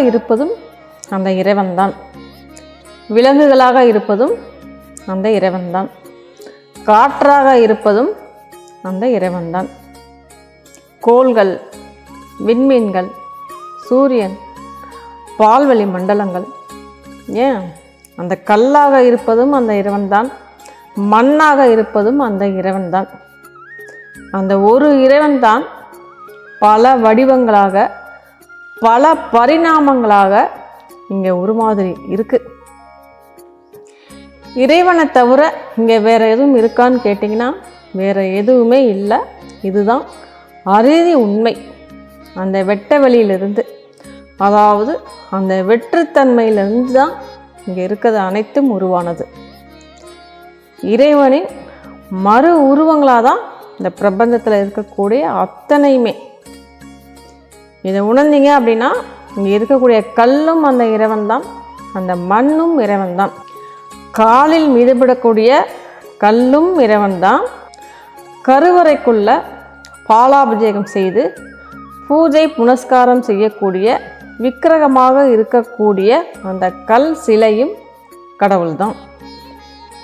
இருப்பதும் அந்த இறைவன்தான். விலங்குகளாக இருப்பதும் அந்த இறைவன்தான். காற்றாக இருப்பதும் அந்த இறைவன்தான். கோள்கள் விண்மீன்கள் சூரியன் பால்வெளி மண்டலங்கள் ஏன்? அந்த கல்லாக இருப்பதும் அந்த இறைவன்தான். மண்ணாக இருப்பதும் அந்த இறைவன்தான். அந்த ஒரு இறைவன்தான் பல வடிவங்களாக பல பரிணாமங்களாக இங்கே உருமாதிரி இருக்குது இறைவனை தவிர இங்கே வேறு எதுவும் இருக்கான்னு கேட்டிங்கன்னா வேறு எதுவுமே இல்லை. இதுதான் அறுதி உண்மை. அந்த வெட்ட வெளியிலிருந்து அதாவது அந்த வெற்றுத்தன்மையிலிருந்து தான் இங்கே இருக்கிறது அனைத்தும் உருவானது. இறைவனின் மறு உருவங்களாக தான் இந்த பிரபஞ்சத்தில் இருக்கக்கூடிய அத்தனையுமே. இதை உணர்ந்தீங்க அப்படின்னா இங்கே இருக்கக்கூடிய கல்லும் அந்த இறைவன் தான் அந்த மண்ணும் இறைவன் தான் காலில் மீதுபடக்கூடிய கல்லும் இறைவன் தான் கருவறைக்குள்ள பாலாபிஷேகம் செய்து பூஜை புனஸ்காரம் செய்யக்கூடிய விக்கிரகமாக இருக்கக்கூடிய அந்த கல் சிலையும் கடவுள்தான்.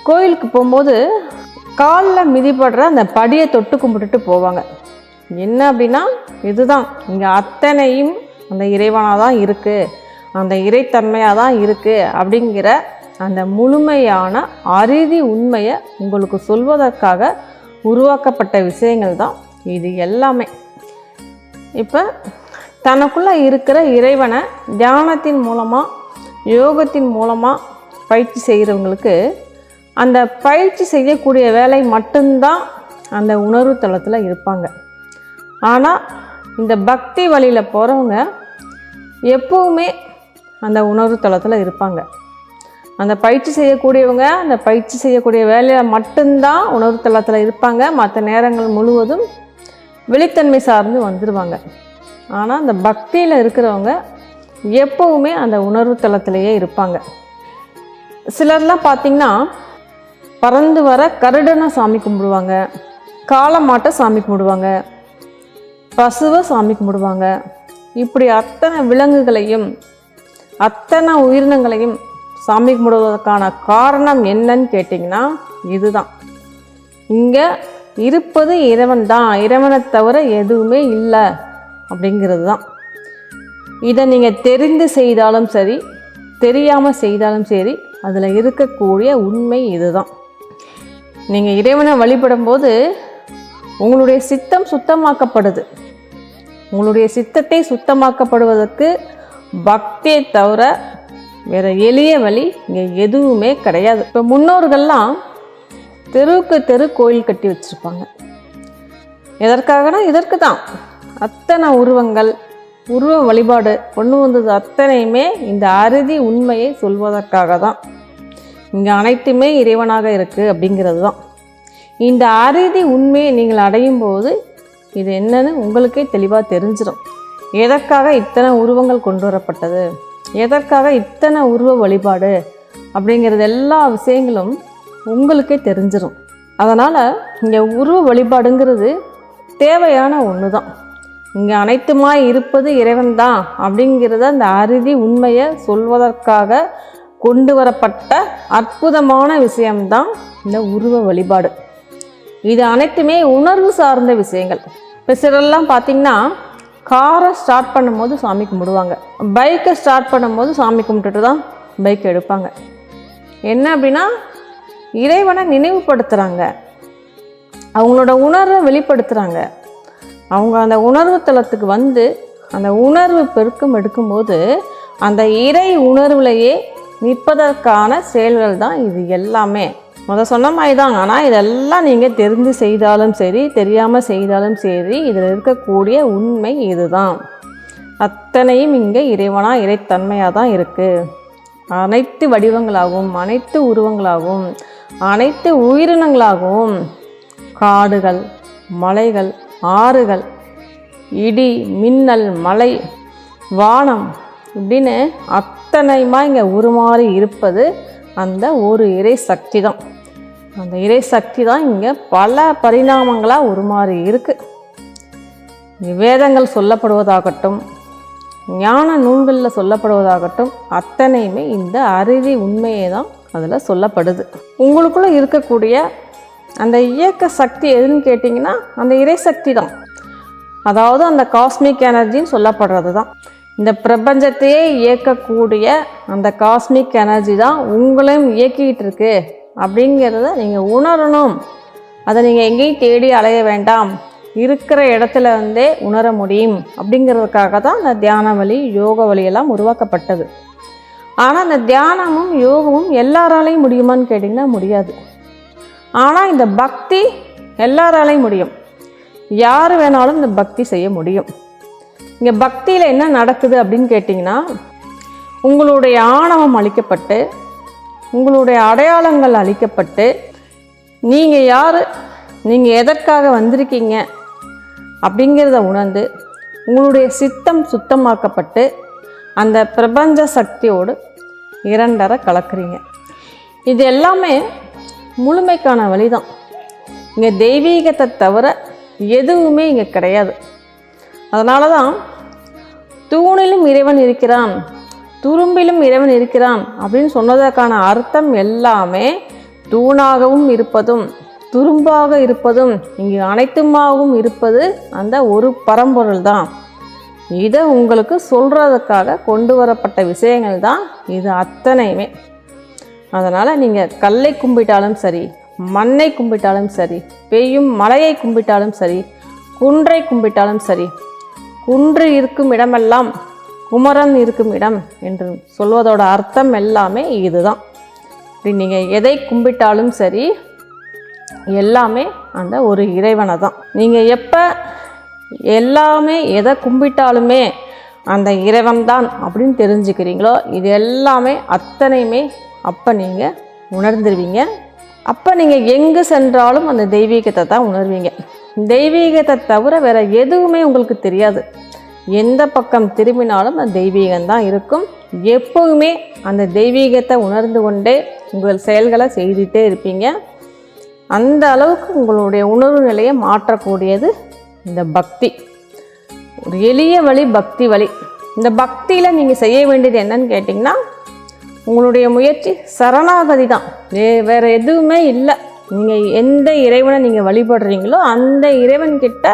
கோயிலுக்கு போகும்போது காலில் மிதிப்படுற அந்த படியை தொட்டு கும்பிட்டுட்டு போவாங்க. என்ன அப்படின்னா இதுதான். இங்கே அத்தனையும் அந்த இறைவனாக தான் இருக்குது அந்த இறைத்தன்மையாக தான் இருக்குது அப்படிங்கிற அந்த முழுமையான அறுதி உண்மையை உங்களுக்கு சொல்வதற்காக உருவாக்கப்பட்ட விஷயங்கள் தான் இது எல்லாமே. இப்போ தனக்குள்ளே இருக்கிற இறைவனை தியானத்தின் மூலமாக யோகத்தின் மூலமாக பயிற்சி செய்கிறவங்களுக்கு அந்த பயிற்சி செய்யக்கூடிய வேலை மட்டும்தான் அந்த உணர்வு தளத்தில் இருப்பாங்க. ஆனால் இந்த பக்தி வழியில் போகிறவங்க எப்போவுமே அந்த உணர்வு தளத்தில் இருப்பாங்க. அந்த பயிற்சி செய்யக்கூடியவங்க அந்த பயிற்சி செய்யக்கூடிய வேலையில் மட்டும்தான் உணர்வு தளத்தில் இருப்பாங்க. மற்ற நேரங்கள் முழுவதும் வெளித்தன்மை சார்ந்து வந்துடுவாங்க ஆனால் அந்த பக்தியில் இருக்கிறவங்க எப்பவுமே அந்த உணர்வு தளத்திலேயே இருப்பாங்க. சிலர்லாம் பார்த்திங்கன்னா பறந்து வர கருடனை சாமி கும்பிடுவாங்க காலமாட்டை சாமி கும்பிடுவாங்க பசுவை சாமி கும்பிடுவாங்க. இப்படி அத்தனை விலங்குகளையும் அத்தனை உயிரினங்களையும் சாமி கும்பிடுவதற்கான காரணம் என்னன்னு கேட்டிங்கன்னா இதுதான். இங்கே இருப்பது இறைவன் தான். இறைவனை தவிர எதுவுமே இல்லை அப்படிங்கிறது தான் இதை நீங்கள் தெரிந்து செய்தாலும் சரி தெரியாமல் செய்தாலும் சரி அதில் இருக்கக்கூடிய உண்மை இதுதான். நீங்கள் இறைவனை வழிபடும்போது உங்களுடைய சித்தம் சுத்தமாக்கப்படுது. உங்களுடைய சித்தத்தை சுத்தமாக்கப்படுவதற்கு பக்தியை தவிர வேறு எளிய வழி இங்கே எதுவுமே கிடையாது. இப்போ முன்னோர்கள்லாம் தெருவுக்கு தெரு கோயில் கட்டி வச்சுருப்பாங்க. எதற்காகனா இதற்கு தான். அத்தனை உருவங்கள் உருவ வழிபாடு கொண்டு வந்தது அத்தனையுமே இந்த அறுதி உண்மையை சொல்வதற்காக தான். இங்கே அனைத்துமே இறைவனாக இருக்குது அப்படிங்கிறது தான். இந்த அறுதி உண்மையை நீங்கள் அடையும் போது இது என்னன்னு உங்களுக்கே தெளிவாக தெரிஞ்சிடும் எதற்காக இத்தனை உருவங்கள் கொண்டு வரப்பட்டது? எதற்காக இத்தனை உருவ வழிபாடு? அப்படிங்கிறது எல்லா விஷயங்களும் உங்களுக்கே தெரிஞ்சிடும் அதனால் இங்கே உருவ வழிபாடுங்கிறது தேவையான ஒன்று தான் இங்கே அனைத்துமாய் இருப்பது இறைவன் தான் அப்படிங்கிறத அந்த அறுதி உண்மையை சொல்வதற்காக கொண்டு வரப்பட்ட அற்புதமான விஷயம்தான் இந்த உருவ வழிபாடு. இது அனைத்துமே உணர்வு சார்ந்த விஷயங்கள். இப்போ சிலர்லாம் பார்த்தீங்கன்னா காரை ஸ்டார்ட் பண்ணும்போது சாமி கும்பிடுவாங்க. பைக்கை ஸ்டார்ட் பண்ணும்போது சாமி கும்பிட்டுட்டு தான் பைக் எடுப்பாங்க. என்ன அப்படின்னா இறைவனை நினைவுபடுத்துகிறாங்க அவங்களோட உணர்வை வெளிப்படுத்துகிறாங்க அவங்க அந்த உணர்வு தளத்துக்கு வந்து அந்த உணர்வு பெருக்கம் எடுக்கும்போது அந்த இறை உணர்வுலையே நிற்பதற்கான செயல்கள் தான் இது எல்லாமே. முத சொன்ன மாதிரி தான் ஆனால் இதெல்லாம் நீங்கள் தெரிந்து செய்தாலும் சரி தெரியாமல் செய்தாலும் சரி இதில் இருக்கக்கூடிய உண்மை இதுதான். அத்தனையும் இங்கே இறைவனாக இறைத்தன்மையாக தான் இருக்குது அனைத்து வடிவங்களாகவும் அனைத்து உருவங்களாகவும் அனைத்து உயிரினங்களாகவும் காடுகள் மலைகள் ஆறுகள் இடி மின்னல் மலை வானம் இப்படின்னு அத்தனையுமா இங்கே உருமாறி இருப்பது அந்த ஒரு இறை சக்தி தான். அந்த இறை சக்தி தான் இங்கே பல பரிணாமங்களாக உருமாறி இருக்குது வேதங்கள் சொல்லப்படுவதாகட்டும் ஞான நூல்களில் சொல்லப்படுவதாகட்டும் அத்தனையுமே இந்த அருவி உண்மையே தான் அதில் சொல்லப்படுது. உங்களுக்குள்ளே இருக்கக்கூடிய அந்த இயக்க சக்தி எதுன்னு கேட்டிங்கன்னா அந்த இறை சக்தி தான். அதாவது அந்த காஸ்மிக் எனர்ஜின்னு சொல்லப்படுறது தான். இந்த பிரபஞ்சத்தையே இயக்கக்கூடிய அந்த காஸ்மிக் எனர்ஜி தான் உங்களையும் இயக்கிட்டு இருக்கு. அப்படிங்கிறத நீங்கள் உணரணும். அதை நீங்கள் எங்கேயும் தேடி அலைய வேண்டாம். இருக்கிற இடத்துல இருந்தே உணர முடியும். அப்படிங்கிறதுக்காக தான் அந்த தியான வழி யோக வழியெல்லாம் உருவாக்கப்பட்டது. ஆனால் அந்த தியானமும் யோகமும் எல்லாராலையும் முடியுமான்னு கேட்டிங்கன்னா முடியாது. ஆனால் இந்த பக்தி எல்லாராலையும் முடியும். யார் வேணாலும் இந்த பக்தி செய்ய முடியும். இங்கே பக்தியில் என்ன நடக்குது அப்படின்னு கேட்டிங்கன்னா உங்களுடைய ஆணவம் அளிக்கப்பட்டு உங்களுடைய அடையாளங்கள் அளிக்கப்பட்டு நீங்கள் யார்? நீங்கள் எதற்காக வந்திருக்கீங்க? அப்படிங்கிறத உணர்ந்து உங்களுடைய சித்தம் சுத்தமாக்கப்பட்டு அந்த பிரபஞ்ச சக்தியோடு இரண்டரை கலக்குறீங்க. இது எல்லாமே முழுமைக்கான வழிதான். இங்கே தெய்வீகத்தை தவிர எதுவுமே இங்கே கிடையாது. அதனால தான் தூணிலும் இறைவன் இருக்கிறான். துரும்பிலும் இறைவன் இருக்கிறான் அப்படின்னு சொன்னதற்கான அர்த்தம் எல்லாமே தூணாகவும் இருப்பதும் துரும்பாக இருப்பதும் இங்கு அனைத்துமாகவும் இருப்பது அந்த ஒரு பரம்பொருள் தான் இதை உங்களுக்கு சொல்கிறதுக்காக கொண்டு வரப்பட்ட விஷயங்கள் தான் இது அத்தனையுமே. அதனால் நீங்கள் கல்லை கும்பிட்டாலும் சரி மண்ணை கும்பிட்டாலும் சரி பெய்யும் மலையை கும்பிட்டாலும் சரி குன்றை கும்பிட்டாலும் சரி குன்று இருக்கும் இடமெல்லாம் குமரன் இருக்கும் இடம் என்று சொல்வதோட அர்த்தம் எல்லாமே இதுதான். இப்படி நீங்கள் எதை கும்பிட்டாலும் சரி எல்லாமே அந்த ஒரு இறைவனை தான் நீங்கள் எப்போ எல்லாமே எதை கும்பிட்டாலுமே அந்த இறைவன் தான் அப்படின்னு தெரிஞ்சுக்கிறீங்களோ இது எல்லாமே அத்தனையுமே அப்போ நீங்கள் உணர்ந்துருவீங்க. அப்போ நீங்கள் எங்கே சென்றாலும் அந்த தெய்வீகத்தை தான் உணர்வீங்க. தெய்வீகத்தை தவிர வேறு எதுவுமே உங்களுக்கு தெரியாது. எந்த பக்கம் திரும்பினாலும் அந்த தெய்வீகம் தான் இருக்கும். எப்போவுமே அந்த தெய்வீகத்தை உணர்ந்து கொண்டே உங்கள் செயல்களை செய்துட்டே இருப்பீங்க. அந்த அளவுக்கு உங்களுடைய உணர்வு நிலையை மாற்றக்கூடியது இந்த பக்தி. ஒரு எளிய வழி பக்தி வழி. இந்த பக்தியில் நீங்கள் செய்ய வேண்டியது என்னன்னு கேட்டிங்கன்னா உங்களுடைய முயற்சி சரணாகதி தான். வே வேறு எதுவுமே இல்லை. நீங்கள் எந்த இறைவனை நீங்கள் வழிபடுறீங்களோ அந்த இறைவன்கிட்ட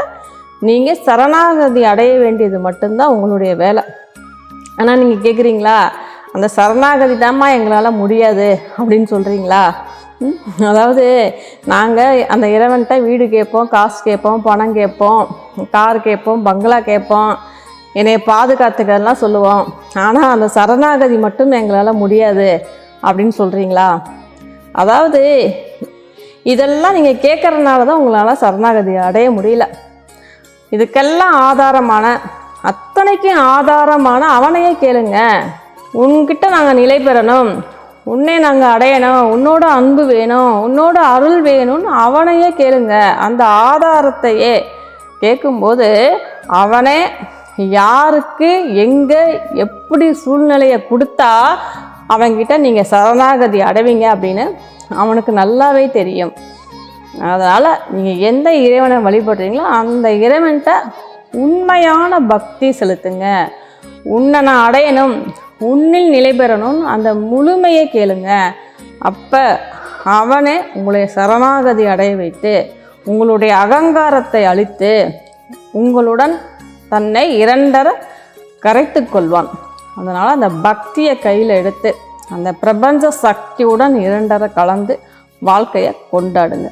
நீங்கள் சரணாகதி அடைய வேண்டியது மட்டும்தான் உங்களுடைய வேலை. ஆனால் நீங்கள் கேட்குறீங்களா அந்த சரணாகதி தாம்மா எங்களால் முடியாது அப்படின்னு சொல்கிறீங்களா அதாவது நாங்கள் அந்த இறைவன்கிட்ட வீடு கேட்போம் காசு கேட்போம் பணம் கேட்போம் கார் கேட்போம் பங்களா கேட்போம் என்னைய பாதுகாத்துக்கிறதெல்லாம் சொல்லுவோம். ஆனால் அந்த சரணாகதி மட்டும் எங்களால் முடியாது அப்படின்னு சொல்கிறீங்களா அதாவது இதெல்லாம் நீங்கள் கேட்குறதுனால தான் உங்களால் சரணாகதி அடைய முடியல. இதுக்கெல்லாம் ஆதாரமான அத்தனைக்கும் ஆதாரமான அவனையே கேளுங்க. உன்கிட்ட நாங்கள் நிலை பெறணும். உன்னை நாங்கள் அடையணும். உன்னோட அன்பு வேணும். உன்னோட அருள் வேணும்னு அவனையே கேளுங்க. அந்த ஆதாரத்தையே கேட்கும்போது அவனே யாருக்கு எங்கே எப்படி சூழ்நிலையை கொடுத்தா அவன்கிட்ட நீங்கள் சரணாகதி அடைவீங்க அப்படின்னு அவனுக்கு நல்லாவே தெரியும். அதனால் நீங்கள் எந்த இறைவனை வழிபடுறீங்களோ அந்த இறைவன்கிட்ட உண்மையான பக்தி செலுத்துங்க. உன்னை நான் அடையணும் உன்னில் நிலை பெறணும்னு அந்த முழுமையை கேளுங்க. அப்போ அவனே உங்களை சரணாகதி அடைய வைத்து உங்களுடைய அகங்காரத்தை அழித்து உங்களுடன் தன்னை இரண்டர கரைத்து கொள்வான். அதனால் அந்த பக்தியை கையில் எடுத்து அந்த பிரபஞ்ச சக்தியுடன் இரண்டரை கலந்து வாழ்க்கையை கொண்டாடுங்க.